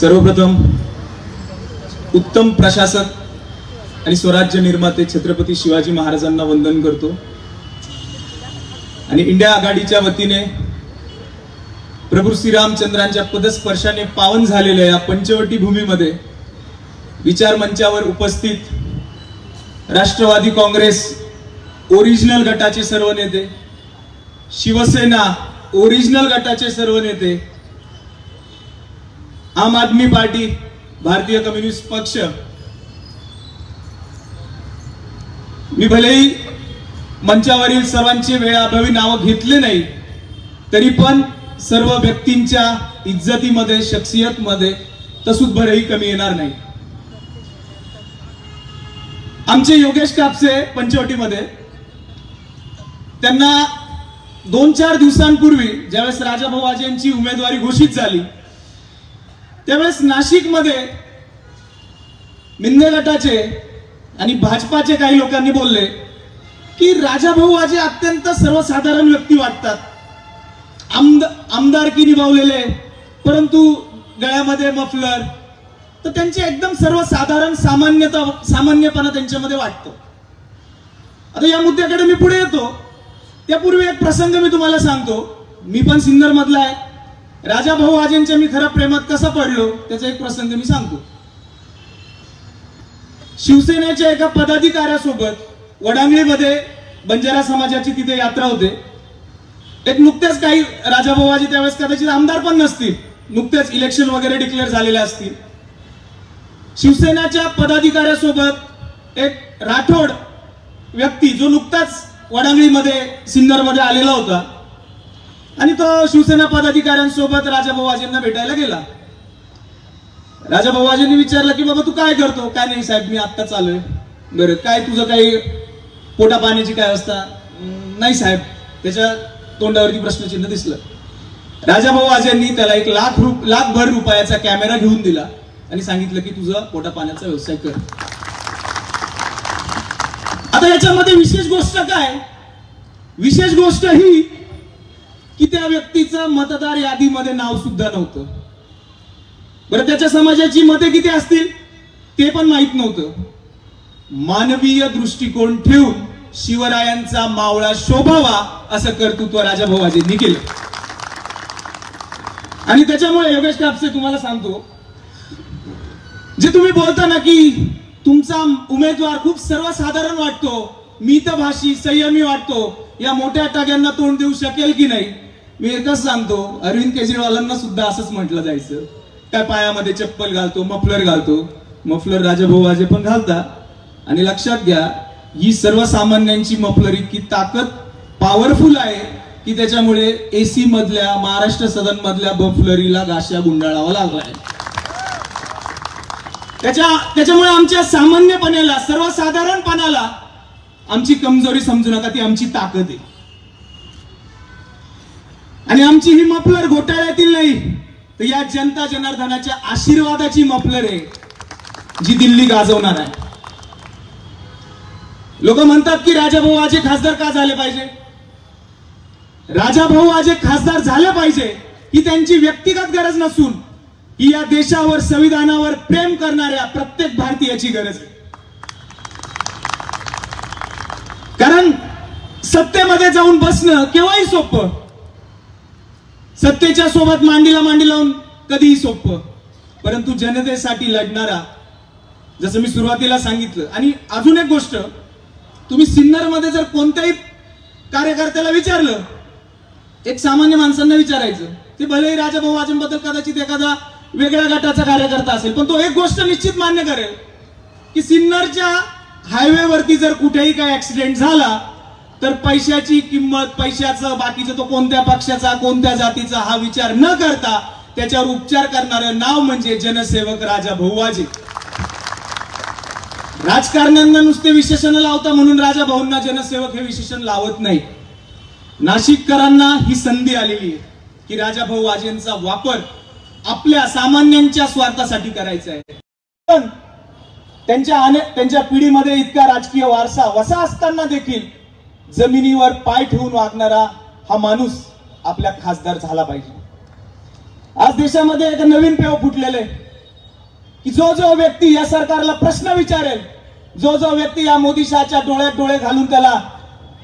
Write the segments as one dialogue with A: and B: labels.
A: सर्वप्रथम उत्तम प्रशासक आणि स्वराज्य निर्माते छत्रपती शिवाजी महाराजांना वंदन करतो. आणि इंडिया आघाडीच्या वतीने प्रभू श्रीरामचंद्रांच्या पदस्पर्शाने पावन झालेल्या या पंचवटी भूमीमध्ये विचार मंचावर उपस्थित राष्ट्रवादी काँग्रेस ओरिजिनल गटाचे सर्व नेते शिवसेना ओरिजिनल गटाचे सर्व नेते आम आदमी पार्टी भारतीय कम्युनिस्ट पक्ष. मी भलेही मंचावरील सर्वांची वेळाभावी नावं घेतले नाही तरी पण सर्व व्यक्तींच्या इज्जतीमध्ये शख्सियतमध्ये तसूदभरही कमी येणार नाही. आमचे योगेश कापसे पंचवटीमध्ये त्यांना दोन चार दिवसांपूर्वी ज्यावेळेस राजाभाऊ आजे यांची उमेदवारी घोषित झाली त्यावेळेस नाशिकमध्ये मिंदे गटाचे आणि भाजपाचे काही लोकांनी बोलले की राजाभाऊ आजे अत्यंत सर्वसाधारण व्यक्ती वाटतात. आमद आमदारकी निभावलेले परंतु गळ्यामध्ये मफलर. तर त्यांचे एकदम सर्वसाधारण सामान्यता सामान्यपणा त्यांच्यामध्ये वाटतो. आता या मुद्द्याकडे मी पुढे येतो. त्यापूर्वी एक प्रसंग मी तुम्हाला सांगतो. मी पण सिन्नरमधला आहे. राजा भाऊ आजींच्या मी खऱ्या प्रेमात कसा पडलो त्याचा एक प्रसंग मी सांगतो. शिवसेनेच्या एका पदाधिकाऱ्यासोबत वडांगळीमध्ये बंजारा समाजाची तिथे यात्रा होते. एक नुकत्याच काही राजाभाऊ आजी त्यावेळेस कदाचित आमदार पण नसतील नुकतेच इलेक्शन वगैरे डिक्लेअर झालेले असतील. शिवसेनाच्या पदाधिकाऱ्यासोबत एक राठोड व्यक्ती जो नुकताच वडांगळीमध्ये सिन्नरमध्ये आलेला होता आणि तो शिवसेना पदाधिकाऱ्यांसोबत राजा आजींना भेटायला गेला. राजा आजींनी विचारलं की बाबा तू काय करतो? काय नाही साहेब मी आत्ताच आलोय बरं काय तुझं काही पोटा पाण्याची काय अवस्था? नाही साहेब. त्याच्या तोंडावरती प्रश्नचिन्ह दिसलं. राजा आजींनी त्याला एक लाख रुप लाखभर रुपयाचा कॅमेरा घेऊन दिला आणि सांगितलं की तुझा पोटा पाण्याचा व्यवसाय कर. आता याच्यामध्ये विशेष गोष्ट काय? विशेष गोष्ट ही की त्या व्यक्तीचं मतदार यादीमध्ये नाव सुद्धा नव्हतं. बरं त्याच्या समाजाची मते किती असतील? ते पण माहीत नव्हतं. मानवीय दृष्टिकोन ठेवून शिवरायांचा मावळा शोभावा असं कर्तृत्व राजाभाऊजींनी केलं. आणि त्याच्यामुळे योगेश कापसे तुम्हाला सांगतो जे तुम्ही बोलता ना की तुमचा उमेदवार खूप सर्वसाधारण वाटतो मितभाषी संयमी वाटतो या मोठ्या टाग्यांना तोंड देऊ शकेल की नाही? मी एकच सांगतो अरविंद केजरीवालांना सुद्धा असंच म्हटलं जायचं. काय पायामध्ये चप्पल घालतो मफलर घालतो. मफलर राजाभाऊ वाजे पण घालता. आणि लक्षात घ्या ही सर्वसामान्यांची मफलर इतकी ताकद पॉवरफुल आहे की त्याच्यामुळे एसी मधल्या महाराष्ट्र सदन मधल्या मफलरीला गाशा गुंडाळावा लागलाय त्याच्या त्याच्यामुळे आमच्या सामान्यपणाला सर्वसाधारणपणाला आमची कमजोरी समजू नका ती आमची ताकद आहे. आणि आमची ही मफलर घोटाळ्यातील नाही तर या जनता जनार्दनाच्या आशीर्वादाची मफलर आहे जी दिल्ली गाजवणार आहे. लोक म्हणतात की राजाभाऊ आजे खासदार का झाले पाहिजे? राजाभाऊ आजे खासदार झाले पाहिजे ही त्यांची व्यक्तिगत गरज नसून ही या देशावर संविधानावर प्रेम करणाऱ्या प्रत्येक भारतीयाची गरज आहे. कारण सत्तेमध्ये जाऊन बसणं केव्हाही सोपं सत्तेच्या सोबत मांडीला मांडी लावून कधीही सोपं. परंतु जनतेसाठी लढणारा जसं मी सुरुवातीला सांगितलं आणि अजून एक गोष्ट तुम्ही सिन्नरमध्ये जर कोणत्याही कार्यकर्त्याला विचारलं एक सामान्य माणसांना विचारायचं ते भलेही राजाभाऊ आजमबद्दल कदाचित एखादा वेगळ्या गटाचा कार्यकर्ता असेल पण तो एक गोष्ट निश्चित मान्य करेल की सिन्नरच्या हायवेवरती जर कुठेही काय ऍक्सिडेंट झाला तर पैशाची किंमत पैशाचं बाकीचं तो कोणत्या पक्षाचा कोणत्या जातीचा हा विचार न करता त्याच्यावर उपचार करणारं नाव म्हणजे जनसेवक राजा भाऊवाजी राजकारण्यांना नुसते विशेषण लावता म्हणून राजा भाऊंना जनसेवक हे विशेषण लावत नाही. नाशिककरांना ही संधी आलेली आहे की राजा भाऊ वापर आपल्या सामान्यांच्या स्वार्थासाठी करायचा आहे. पण त्यांच्या अने त्यांच्या पिढीमध्ये इतका राजकीय वारसा वसा असताना देखील जमिनीवर पाय ठेवून वागणारा हा माणूस आपल्या खासदार झाला पाहिजे. आज देशामध्ये एक नवीन पेव फुटलेले की जो जो व्यक्ती या सरकारला प्रश्न विचारेल जो जो व्यक्ती या मोदी शहाच्या डोळ्यात डोळे घालून त्याला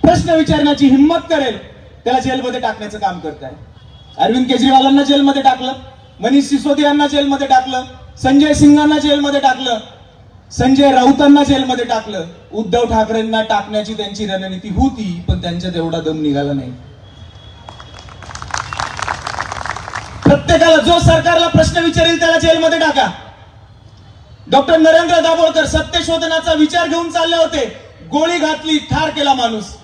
A: प्रश्न विचारण्याची हिंमत करेल त्याला जेलमध्ये टाकण्याचं काम करत आहे. अरविंद केजरीवालांना जेलमध्ये टाकलं मनीष सिसोदियांना जेलमध्ये टाकलं संजय सिंगांना जेलमध्ये टाकलं संजय राऊतांना जेलमध्ये टाकलं. उद्धव ठाकरेंना टाकण्याची त्यांची रणनीती होती पण त्यांच्यात एवढा दम निघाला नाही. प्रत्येकाला जो सरकारला प्रश्न विचारेल त्याला जेलमध्ये टाका. डॉक्टर नरेंद्र दाभोळकर सत्यशोधनाचा विचार घेऊन चालले होते. गोळी घातली ठार केला माणूस.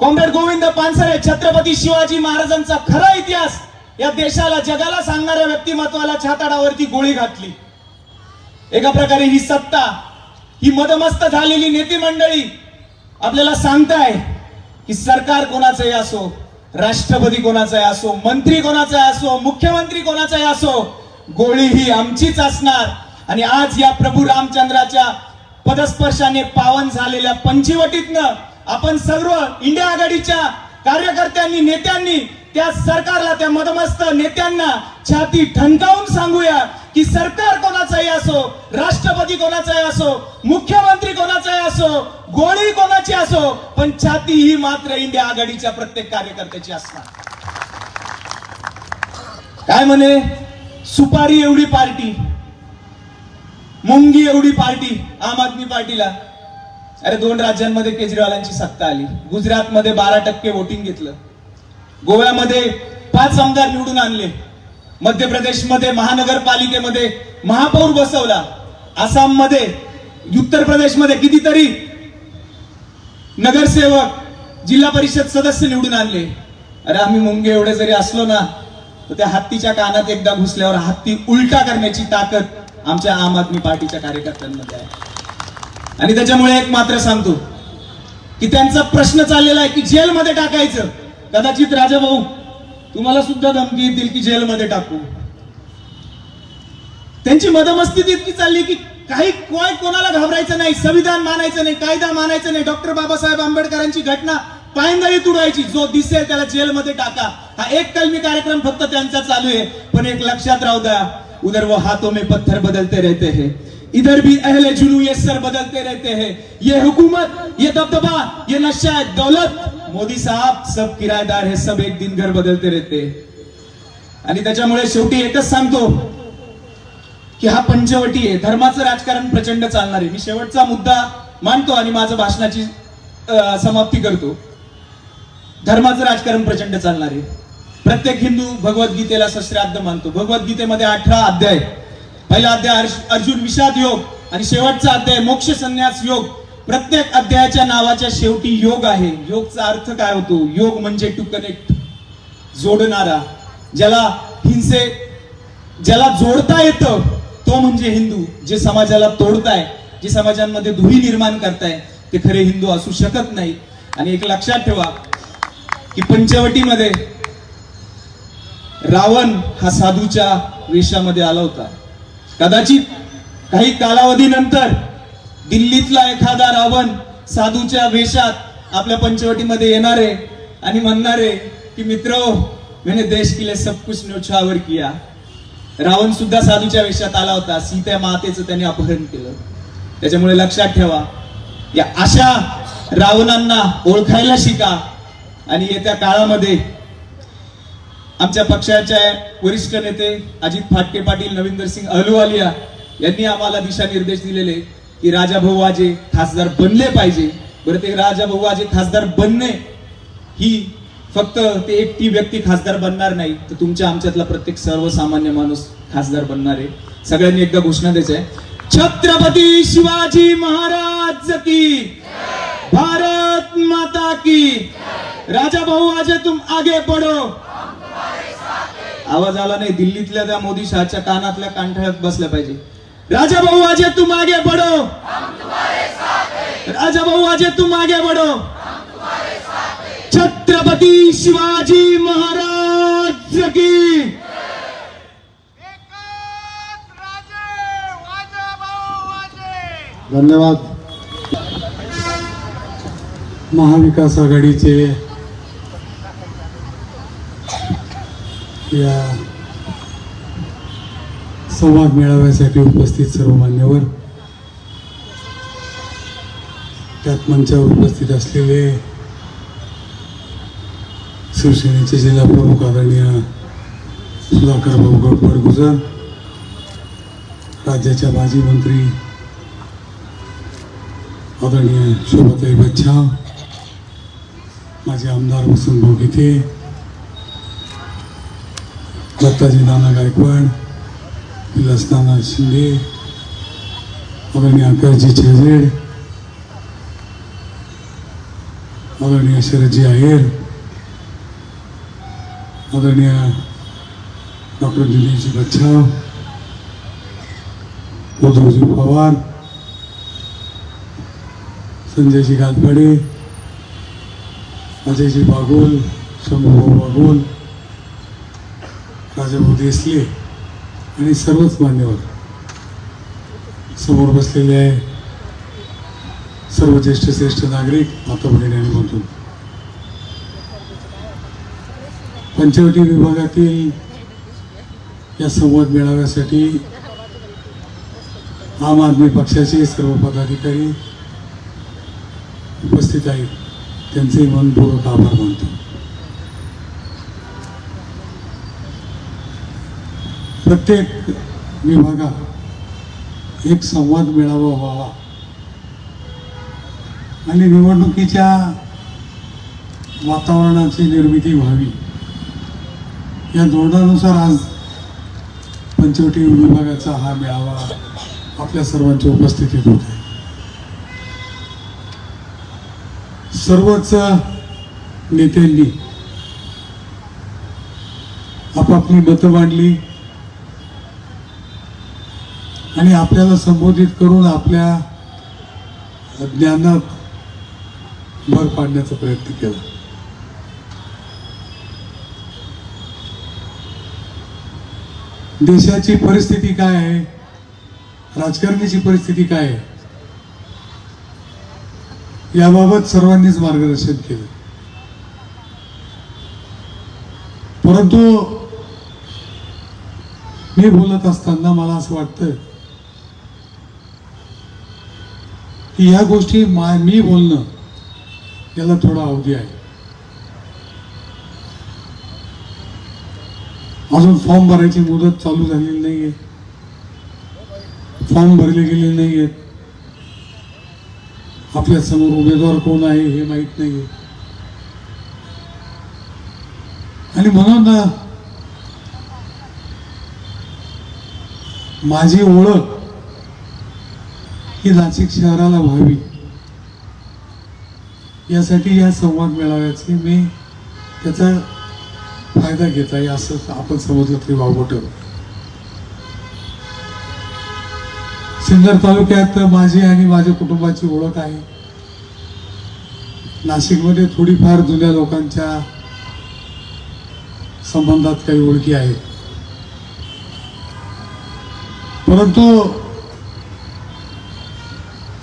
A: कॉम्रेड गोविंद पानसरे छत्रपती शिवाजी महाराजांचा खरा इतिहास या देशाला जगाला सांगणाऱ्या व्यक्तिमत्वाला छाताडावरती गोळी घातली. एका प्रकारे ही सत्ता ही मदमस्त झालेली नेते मंडळी आपल्याला सांगताय की सरकार कोणाचंही असो राष्ट्रपती कोणाचाही असो मंत्री कोणाचाही असो मुख्यमंत्री कोणाचाही असो गोळी ही आमचीच असणार. आणि आज या प्रभू रामचंद्राच्या पदस्पर्शाने पावन झालेल्या पंचवटीतनं आपण सर्व इंडिया आघाडीच्या कार्यकर्त्यांनी नेत्यांनी त्या सरकारला त्या मदमस्त नेत्यांना छाती ठणकावून सांगूया की सरकार कोणाचाही असो राष्ट्रपती कोणाचाही असो मुख्यमंत्री कोणाचाही असो गोळी कोणाची असो पण छाती ही मात्र इंडिया आघाडीच्या प्रत्येक कार्यकर्त्याची असणार. काय म्हणे? सुपारी एवढी पार्टी मुंगी एवढी पार्टी आम आदमी पार्टीला. अरे दोन राज्यांमध्ये केजरीवालांची सत्ता आली. गुजरातमध्ये बारा टक्के वोटिंग घेतलं. गोव्यामध्ये पाच आमदार निवडून आणले. मध्य प्रदेशमध्ये महानगरपालिकेमध्ये महापौर बसवला. आसाममध्ये उत्तर प्रदेशमध्ये कितीतरी नगरसेवक जिल्हा परिषद सदस्य निवडून आणले. अरे आम्ही मुंगे एवढे जरी असलो ना तर त्या हत्तीच्या कानात एकदा घुसल्यावर हत्ती उलटा करण्याची ताकद आमच्या आम आदमी पार्टीच्या कार्यकर्त्यांमध्ये आहे. आणि त्याच्यामुळे एक मात्र सांगतो की त्यांचा प्रश्न चाललेला आहे की जेलमध्ये टाकायचं. कदाचित राजाभाऊ तुम्हाला सुद्धा धमकी येतील की जेलमध्ये टाकू. त्यांची मदमस्ती इतकी चालली की काही कोण कोणाला घाबरायचं नाही संविधान मानायचं नाही कायदा मानायचं नाही. डॉक्टर बाबासाहेब आंबेडकरांची घटना पायंदाही तुडायची जो दिसेल त्याला जेलमध्ये टाका. हा एक कलमी कार्यक्रम फक्त त्यांचा चालू आहे. पण एक लक्षात राहू द्या उधर वो हाथों में पत्थर बदलते रहते हैं. इधर भी अहले जुलू ये सर बदलते रहते हैं. ये हुकूमत ये दबदबा ये नशा दौलत मोदी साहब सब किरायदार हे सब एक दिन घर बदलते रहते आणि त्याच्यामुळे शेवटी एकच सांगतो की हा पंचवटी आहे. धर्माचं राजकारण प्रचंड चालणार आहे. मी शेवटचा मुद्दा मांडतो आणि माझं भाषणाची समाप्ती करतो. धर्माचं राजकारण प्रचंड चालणार आहे. प्रत्येक हिंदू भगवद्गीतेला सश्राद्ध मानतो. भगवद्गीतेमध्ये अठरा अध्याय. पहिला अध्याय अर्जुन विषाद योग. आणि शेवटचा अध्याय मोक्ष संन्यास योग. प्रत्येक अध्यायाच्या नावाच्या शेवटी योग आहे. योगचा अर्थ काय होतो? योग म्हणजे टू कनेक्ट जोडणारा. ज्याला हिंसे ज्याला जोडता येतं तो म्हणजे हिंदू. जे समाजाला तोडताय जे समाजांमध्ये दुही निर्माण करताय ते खरे हिंदू असू शकत नाही. आणि एक लक्षात ठेवा की पंचवटीमध्ये रावण हा साधूच्या वेशामध्ये आला होता. कदाचित काही कालावधीनंतर दिल्लीतला एखादा रावण साधूच्या वेशात आपल्या पंचवटीमध्ये येणार आहे आणि म्हणणार आहे की मित्र मैंने देश के लिए सब कुछ न्योछावर किया. रावण सुद्धा साधूच्या वेशात आला होता. सीत्या मातेचं त्याने अपहरण केलं. त्याच्यामुळे लक्षात ठेवा या अशा रावणांना ओळखायला शिका आणि येत्या काळामध्ये आमच्या पक्षाच्या वरिष्ठ नेते अजित फाटके पाटील नवींदर सिंग अहलुवालिया यांनी आम्हाला दिशानिर्देश दिलेले. की राजाभाऊ आजे खासदार बनले पाहिजे. बरं ते राजाभाऊ वाजे खासदार बनणे ही फक्त ते एकटी व्यक्ती खासदार बनणार नाही तर तुमच्या आमच्यातला प्रत्येक सर्वसामान्य माणूस खासदार बनणार आहे. सगळ्यांनी एकदा घोषणा द्यायची आहे. छत्रपती शिवाजी महाराज की भारत माता की राजा भाऊ आज तुम आगे पडो आवाज आला नाही दिल्लीतल्या त्या मोदी शहाच्या कानातल्या कांठळ्यात बसल्या पाहिजे. राजा भाऊ आज तुम आगे पडो. राजा भाऊ आज तुम आगे बढो छत्रपती शिवाजी महाराज की.
B: धन्यवाद. महाविकास आघाडीचे या संवाद मेळाव्यासाठी उपस्थित सर्व मान्यवर त्यात मंचावर उपस्थित असलेले शिवसेनेचे जिल्हा प्रमुख आदरणीय सुधाकर भाऊ गडबड गुजर राज्याच्या माजी मंत्री आदरणीय शोभाताई बच्छा माझे आमदार वसंतभाऊ गीते दत्ताजी नाना गायकवाड विलास नाना शिंदे आदरणीय आकाशजी छेजेड आदरणीय शरदजी आहेर आदरणीय डॉक्टर दिलीपजी बच्छाव उद्धवजी पवार संजयजी गालपाडे अजयजी बागोल शंभूभाऊ बागोल राजाभाऊ देसले आणि सर्वच मान्यवर समोर बसलेले आहे सर्व ज्येष्ठ श्रेष्ठ नागरिक माता भगिनी आणि बंधू. पंचवटी विभागातील या संवाद मेळाव्यासाठी आम आदमी पक्षाचे सर्व पदाधिकारी उपस्थित आहेत. त्यांचे मनपूर्वक आभार मानतो. प्रत्येक विभागात एक संवाद मेळावा व्हावा. आणि निवडणुकीच्या वातावरणाची निर्मिती व्हावी. या धोरणानुसार आज पंचवटी विभागाचा हा मेळावा आपल्या सर्वांच्या उपस्थितीत होत आहे. सर्वच नेत्यांनी आपापली मतं मांडली. आणि आपल्याला संबोधित करून आपल्या ज्ञानात भर पाडण्याचा प्रयत्न केला. देशाची परिस्थिती काय आहे? राजकारणाची परिस्थिती काय आहे? याबाबत सर्वांनीच मार्गदर्शन केलं. परंतु मी बोलत असताना मला असं वाटतं की या गोष्टी मा मी बोलणं याला थोडा अवधी आहे. अजून फॉर्म भरायची मुदत चालू झालेली नाही आहे फॉर्म भरले गेले नाहीयेत आपल्यासमोर उमेदवार कोण आहे हे माहीत आहे आणि म्हणून ना माझी ओळख ही नाशिक शहराला व्हावी. यासाठी या संवाद मेळाव्याचे मी त्याचा फायदा घेत आहे असं आपण समजलं तरी वावगं सिन्नर तालुक्यात माझी आणि माझ्या कुटुंबाची ओळख आहे. नाशिकमध्ये थोडीफार जुन्या लोकांच्या संबंधात काही ओळखी आहेत. परंतु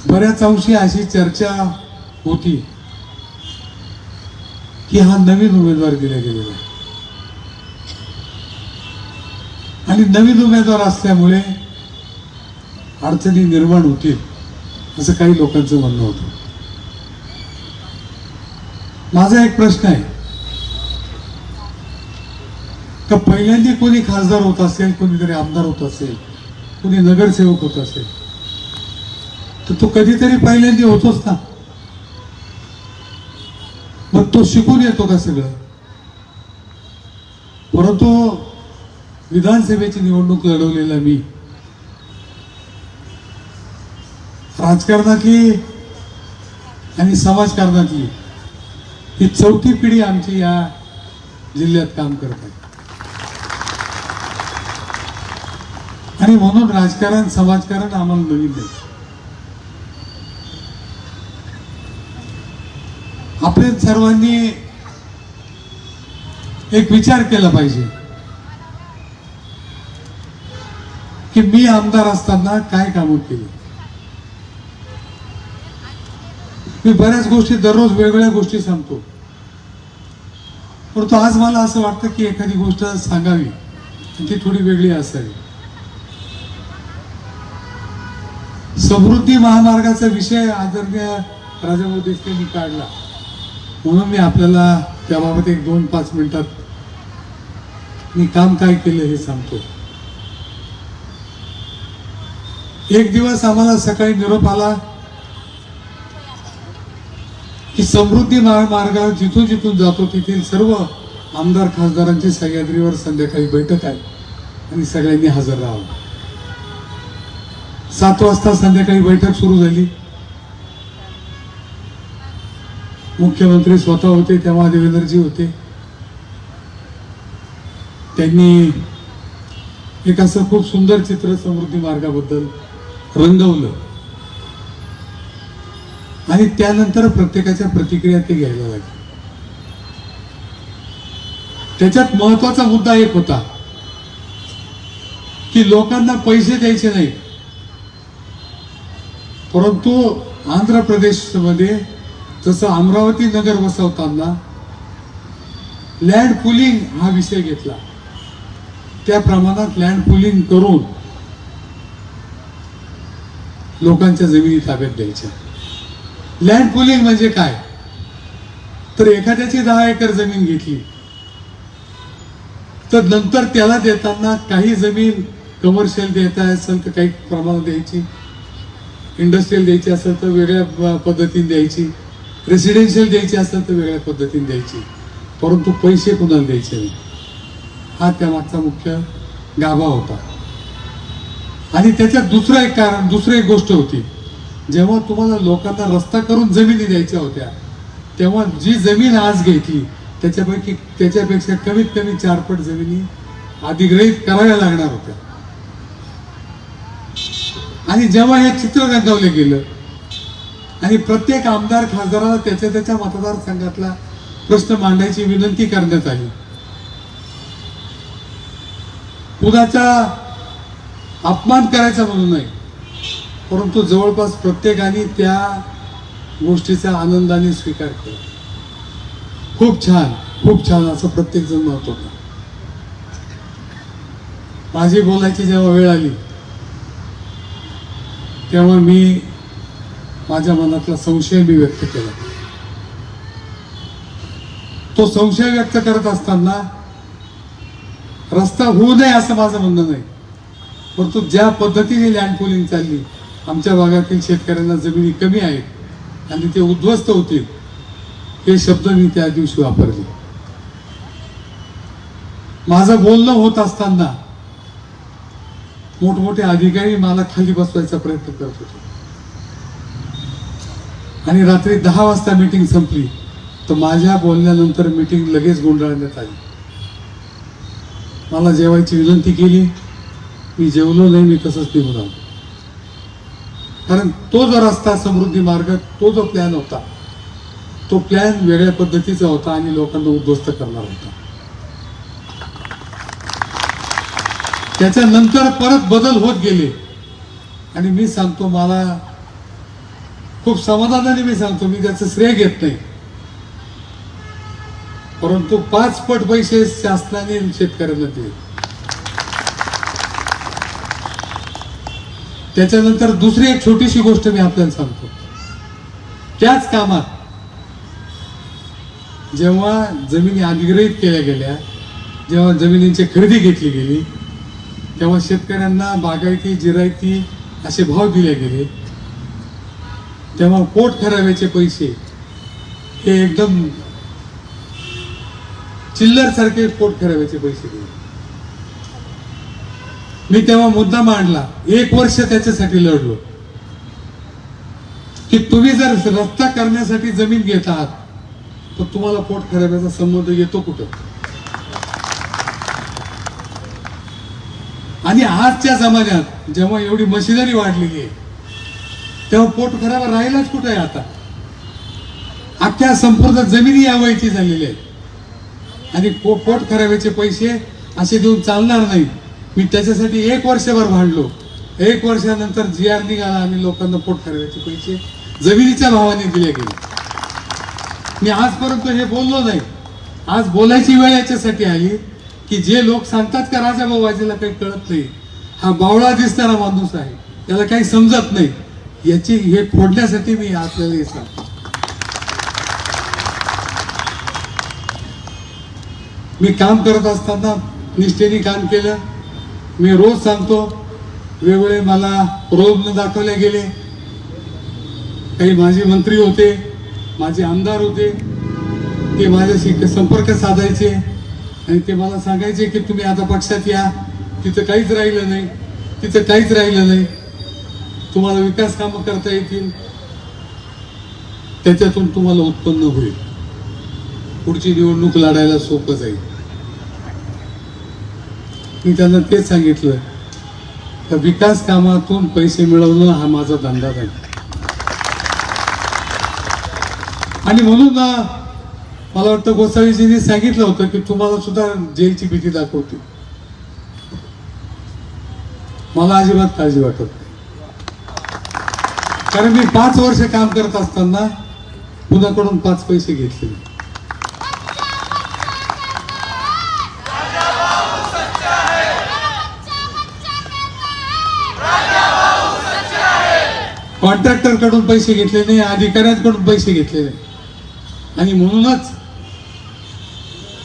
B: बऱ्याच अंशी अशी चर्चा होती की हा नवीन उमेदवार दिला गेलेला आहे. आणि नवीन उमेदवार असल्यामुळे अडचणी निर्माण होतील असं काही लोकांचं म्हणणं होतं. माझा एक प्रश्न आहे का पहिल्यांदा कोणी खासदार होत असेल कोणीतरी आमदार होत असेल कोणी नगरसेवक होत असेल तर तो कधीतरी पहिल्यांदा होतोच ना. मग तो शिकून येतो का सगळं? परंतु विधानसभेची निवडणूक लढवलेला मी. राजकारणातली आणि समाजकारणातली ही चौथी पिढी आमची या जिल्ह्यात काम करत आहे. आणि म्हणून राजकारण समाजकारण आम्हाला नवीन नाही आपल्या सर्वांनी एक विचार केला पाहिजे. की मी आमदार असताना काय कामं केली? मी बऱ्याच गोष्टी दररोज वेगवेगळ्या गोष्टी सांगतो. परंतु आज मला असं वाटतं की एखादी गोष्ट सांगावी. ती थोडी वेगळी असावी. समृद्धी महामार्गाचा विषय आदरणीय राजाभाऊ देशमुखांनी काढला. म्हणून मी आपल्याला त्याबाबत एक दोन पाच मिनिटात मी काम काय केलं हे सांगतो. एक दिवस आम्हाला सकाळी निरोप आला की समृद्धी महामार्गावर जिथून जिथून जातो तिथील सर्व आमदार खासदारांची सह्याद्रीवर संध्याकाळी बैठक आहे आणि सगळ्यांनी हजर राहावं. सात वाजता संध्याकाळी बैठक सुरू झाली. मुख्यमंत्री स्वतः होते तेव्हा देवेंद्रजी होते. त्यांनी एक असं खूप सुंदर चित्र समृद्धी मार्गाबद्दल रंगवलं. आणि त्यानंतर प्रत्येकाच्या प्रतिक्रिया ते घ्यायला लागले. त्याच्यात महत्त्वाचा मुद्दा एक होता की लोकांना पैसे द्यायचे नाही परंतु आंध्र प्रदेशमध्ये जसं अमरावती नगर वसवताना लँड पुलिंग हा विषय घेतला. त्या प्रमाणात लँड पुलिंग करून लोकांच्या जमिनी ताब्यात द्यायच्या लँड पुलिंग म्हणजे काय? तर एखाद्याची दहा एकर जमीन घेतली तर नंतर त्याला देताना काही जमीन कमर्शियल देता असेल तर काही प्रमाणात द्यायची इंडस्ट्रीयल द्यायची असेल तर वेगळ्या पद्धतीने द्यायची. रेसिडेन्शियल द्यायची असेल तर वेगळ्या पद्धतीने द्यायची. परंतु पैसे कुणाला द्यायचे नाही? हा त्यामागचा मुख्य गाभा होता. आणि त्याच्यात दुसरं एक कारण दुसरी एक गोष्ट होती. जेव्हा तुम्हाला लोकांना रस्ता करून जमिनी द्यायच्या होत्या तेव्हा जी जमीन आज घेतली त्याच्यापैकी त्याच्यापेक्षा कमीत कमी चारपट जमिनी अधिग्रहित कराव्या लागणार होत्या. आणि जेव्हा हे चित्र रंगवलं गेलं आणि प्रत्येक आमदार खासदाराला त्याच्या त्याच्या मतदारसंघातला प्रश्न मांडायची विनंती करण्यात आली. कुणाचा अपमान करायचा म्हणून नाही परंतु जवळपास प्रत्येकाने त्या गोष्टीचा आनंदाने स्वीकार केला. खूप छान खूप छान असं प्रत्येक जण म्हणत होता. माझी बोलायची जेव्हा वेळ आली तेव्हा मी माझ्या मनातला संशय मी व्यक्त केला. तो संशय व्यक्त करत असताना रस्ता होऊ नये असं माझं म्हणणं नाही. परंतु ज्या पद्धतीने लँड पोलिंग चालली आमच्या भागातील शेतकऱ्यांना जमिनी कमी आहेत आणि ते उद्ध्वस्त होतील हे शब्द मी त्या दिवशी वापरले. माझं बोलणं होत असताना मोठमोठे अधिकारी मला खाली बसवायचा प्रयत्न करत होते. आणि रात्री दहा वाजता मीटिंग संपली. तर माझ्या बोलण्यानंतर मीटिंग लगेच गुंडाळण्यात आली. मला जेवायची विनंती केली. मी जेवलो नाही मी तसंच निघून आलो. कारण तो जो रस्ता समृद्धी मार्ग तो जो प्लॅन होता तो प्लॅन वेगळ्या पद्धतीचा होता आणि लोकांना उद्ध्वस्त करणार होता. त्याच्यानंतर परत बदल होत गेले. आणि मी सांगतो मला खूप समाधानाने मी सांगतो मी त्याचं श्रेय घेत नाही. परंतु पाच पट पैसे शासनाने शेतकऱ्यांना दिले. त्याच्यानंतर दुसरी एक छोटीशी गोष्ट मी आपल्याला सांगतो. त्याच कामात जेव्हा जमिनी अधिग्रहित केल्या गेल्या जेव्हा जमिनींची खरेदी घेतली गेली तेव्हा शेतकऱ्यांना बागायती जिरायती असे भाव दिले गेले. तेव्हा पोट खराब्याचे पैसे हे एकदम चिल्लर सारखे पोट खराब्याचे पैसे दिले. मी तेव्हा मुद्दा मांडला एक वर्ष त्याच्यासाठी लढलो. की तुम्ही जर रस्ता करण्यासाठी जमीन घेत आहात तर तुम्हाला पोट खराब्याचा संबंध येतो कुठं? आणि आजच्या जमान्यात जेव्हा एवढी मशिनरी वाढलेली आहे तेव्हा पोट खराब राहिलाच कुठे आहे आता? अख्ख्या संपूर्ण जमिनी यावायची झालेली आहे आणि पो- पोट खराब्याचे पैसे असे देऊन चालणार नाही मी त्याच्यासाठी एक वर्षभर भांडलो. एक वर्षानंतर जी आर निघाला आणि लोकांना पोट खराब्याचे पैसे जमिनीच्या भावाने दिले गेले. मी आजपर्यंत हे बोललो नाही. आज बोलायची वेळ याच्यासाठी आली की जे लोक सांगतात का राजा वाजेला काही कळत नाही. हा बावळा दिसणारा माणूस आहे. त्याला काही समजत नाही. याची हे फोडण्यासाठी मी आपल्याला सांगतो. मी काम करत असताना निष्ठेने काम केलं. मी रोज सांगतो वेगवेगळे मला रोज दाखवले गेले. काही माझे मंत्री होते माझे आमदार होते ते माझ्याशी संपर्क साधायचे आणि ते मला सांगायचे की तुम्ही आता पक्षात या तिथं काहीच राहिलं नाही तिथं काहीच राहिलं नाही. तुम्हाला विकास कामं करता येतील त्याच्यातून तुम्हाला उत्पन्न होईल. पुढची निवडणूक लढायला सोपं जाईल. मी त्यांना तेच सांगितलं का विकास कामातून पैसे मिळवणं हा माझा धंदा नाही. आणि म्हणून ना मला वाटतं गोसावीजींनी सांगितलं होतं की तुम्हाला सुद्धा जेलची भीती दाखवते. मला अजिबात काळजी वाटत नाही. कारण मी पाच वर्ष काम करत असताना कुणाकडून पाच पैसे घेतले. कॉन्ट्रॅक्टरकडून पैसे घेतले नाही अधिकाऱ्यांकडून पैसे घेतले नाही. आणि म्हणूनच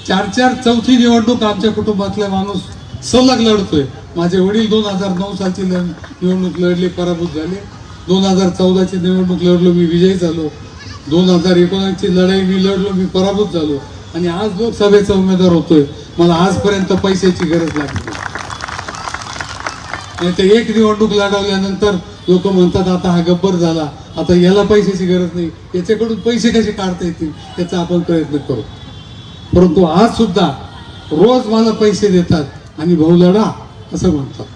B: चार चार चौथी निवडणूक आमच्या कुटुंबातला माणूस सलग लढतोय. माझे वडील दोन हजार नऊ सालची निवडणूक लढले पराभूत झाले. दोन हजार चौदाची निवडणूक लढलो मी विजयी झालो. दोन हजार एकोणीसची लढाई मी लढलो मी पराभूत झालो. आणि आज लोकसभेचा उमेदवार होतोय. मला आजपर्यंत पैशाची गरज लागली नाही. नाही तर एक निवडणूक लढवल्यानंतर लोक म्हणतात आता हा गब्बर झाला. आता याला पैशाची गरज नाही. याच्याकडून पैसे कसे काढता येतील? याचा आपण प्रयत्न करू. परंतु आज सुद्धा रोज मला पैसे देतात आणि भाऊ लढा असं म्हणतात.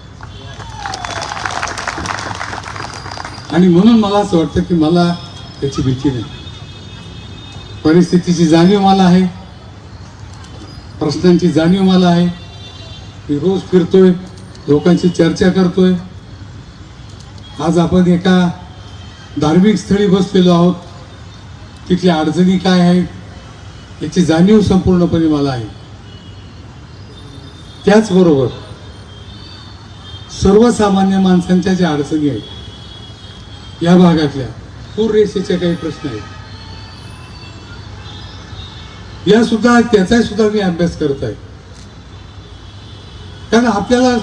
B: आणि म्हणून मला असं वाटतं की मला त्याची भीती नाही. परिस्थितीची जाणीव मला आहे. प्रश्नांची जाणीव मला आहे. मी रोज फिरतोय लोकांशी चर्चा करतोय. आज आपण एका धार्मिक स्थळी बसलेलो आहोत. तिथल्या अडचणी काय आहेत याची जाणीव संपूर्णपणे मला आहे. त्याचबरोबर सर्वसामान्य माणसांच्या ज्या अडचणी आहेत या भागातल्या पूर रेषेचे काही प्रश्न आहेत. या सुद्धा त्याचा सुद्धा मी अभ्यास करत आहे. कारण आपल्याला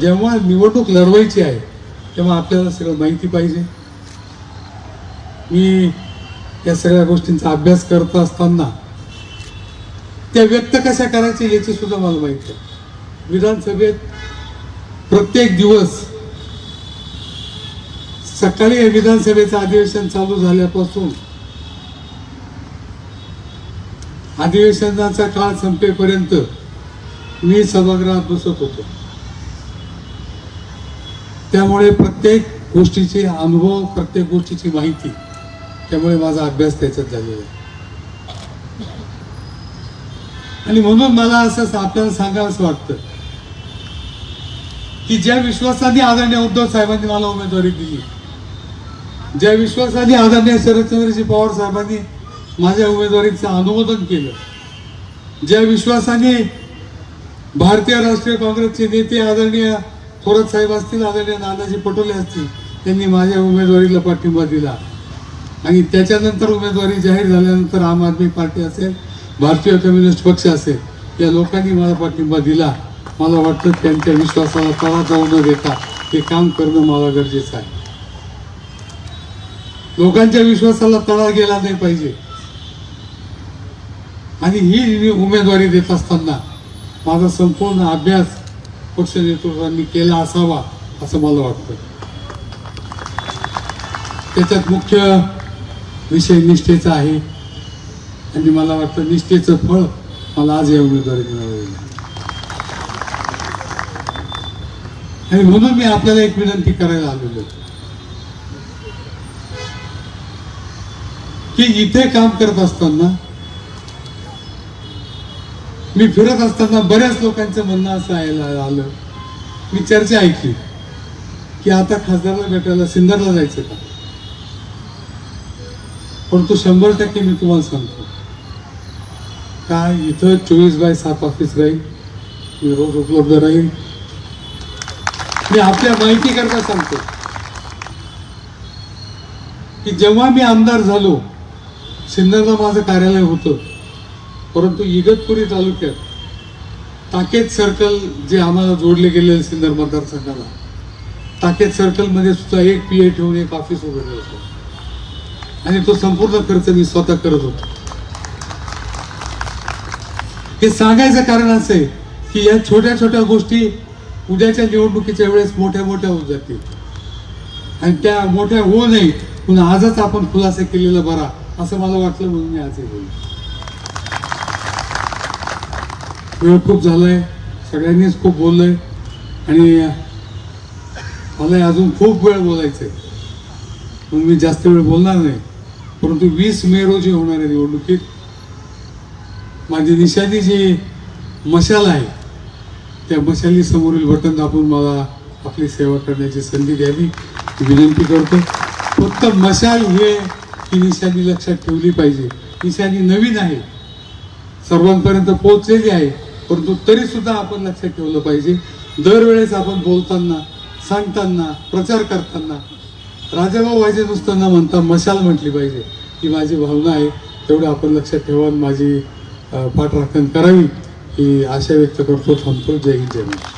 B: जेव्हा निवडणूक लढवायची आहे तेव्हा आपल्याला सगळं माहिती पाहिजे. मी या सगळ्या गोष्टींचा अभ्यास करत असताना त्या व्यक्त कशा करायच्या याची सुद्धा मला माहिती आहे. विधानसभेत प्रत्येक दिवस सकाळी विधानसभेचं अधिवेशन चालू झाल्यापासून अधिवेशनाचा काळ संपेपर्यंत मी सभागृहात बसत होतो. त्यामुळे प्रत्येक गोष्टीचे अनुभव प्रत्येक गोष्टीची माहिती त्यामुळे माझा अभ्यास त्याच्यात झालेला आहे. आणि म्हणून मला असं आपल्याला सांगावंच वाटतं की ज्या विश्वासाने आदरणीय उद्धव साहेबांनी मला उमेदवारी दिली ज्या विश्वासाने आदरणीय शरदचंद्रजी पवार साहेबांनी माझ्या उमेदवारीचं अनुमोदन केलं ज्या विश्वासाने भारतीय राष्ट्रीय काँग्रेसचे नेते आदरणीय थोरात साहेब असतील आदरणीय नानाजी पटोले असतील त्यांनी माझ्या उमेदवारीला पाठिंबा दिला. आणि त्याच्यानंतर उमेदवारी जाहीर झाल्यानंतर आम आदमी पार्टी असेल भारतीय कम्युनिस्ट पक्ष असेल या लोकांनी मला पाठिंबा दिला. मला वाटतं त्यांच्या विश्वासाला तळा जाऊ न देता ते काम करणं मला गरजेचं आहे. लोकांच्या विश्वासाला तडा गेला नाही पाहिजे. आणि ही मी उमेदवारी देत असताना माझा संपूर्ण अभ्यास पक्ष नेतृत्वांनी केला असावा असं मला वाटतं. त्याच्यात मुख्य विषय निष्ठेचा आहे. आणि मला वाटतं निष्ठेचं फळ मला आज या उमेदवारी मिळालेलं आणि म्हणून मी आपल्याला एक विनंती करायला आलेलो की इथे काम करत असताना मी फिरत असताना बऱ्याच लोकांचं म्हणणं असं यायला आलं. मी चर्चा ऐकली की आता खासदारला भेटायला सिन्नरला जायचं का? पण तो शंभर टक्के मी तुम्हाला सांगतो. काय इथं चोवीस बाय सात ऑफिस राहील मी रोज उपलब्ध राहील. मी आपल्या माहिती करता सांगतो की जेव्हा मी आमदार झालो सिन्नरला माझं कार्यालय होतं. परंतु इगतपुरी तालुक्यात ताकेत सर्कल जे आम्हाला जोडले गेले सिन्नर मतदारसंघाला ताकेत सर्कलमध्ये सुद्धा एक पी ए ठेवून एक ऑफिस उघडलं होतं. आणि तो संपूर्ण खर्च मी स्वतः करत होतो. हे सांगायचं कारण असं आहे की या छोट्या छोट्या गोष्टी उद्याच्या निवडणुकीच्या वेळेस मोठ्या मोठ्या होत जातील. आणि त्या मोठ्या होऊ नये म्हणून आजच आपण खुलासा केलेला बरा. असं मला वाटलं म्हणून मी आज बोललो वेळ खूप झालाय. सगळ्यांनीच खूप बोललंय. आणि मला अजून खूप वेळ बोलायचं आहे म्हणून मी जास्त वेळ बोलणार नाही. परंतु वीस मे रोजी होणाऱ्या निवडणुकीत माझी निशाणी जी मशाल आहे त्या मशाली समोरील बटन दाबून मला आपली सेवा करण्याची संधी द्यावी. विनंती करतो. फक्त मशाल हे ही निशाणी लक्षात ठेवली पाहिजे. निशाणी नवीन आहे. सर्वांपर्यंत पोहोचलेली आहे. परंतु तरीसुद्धा आपण लक्षात ठेवलं पाहिजे. दरवेळेस आपण बोलताना सांगताना प्रचार करताना राजाभाऊ वाजे नुसताना म्हणता मशाल म्हटली पाहिजे. ही माझी भावना आहे. तेवढं आपण लक्षात ठेवा माझी पाठराखण करावी. ही आशा व्यक्त करतो. थांबतो. जय हिंद जय महाराष्ट्र.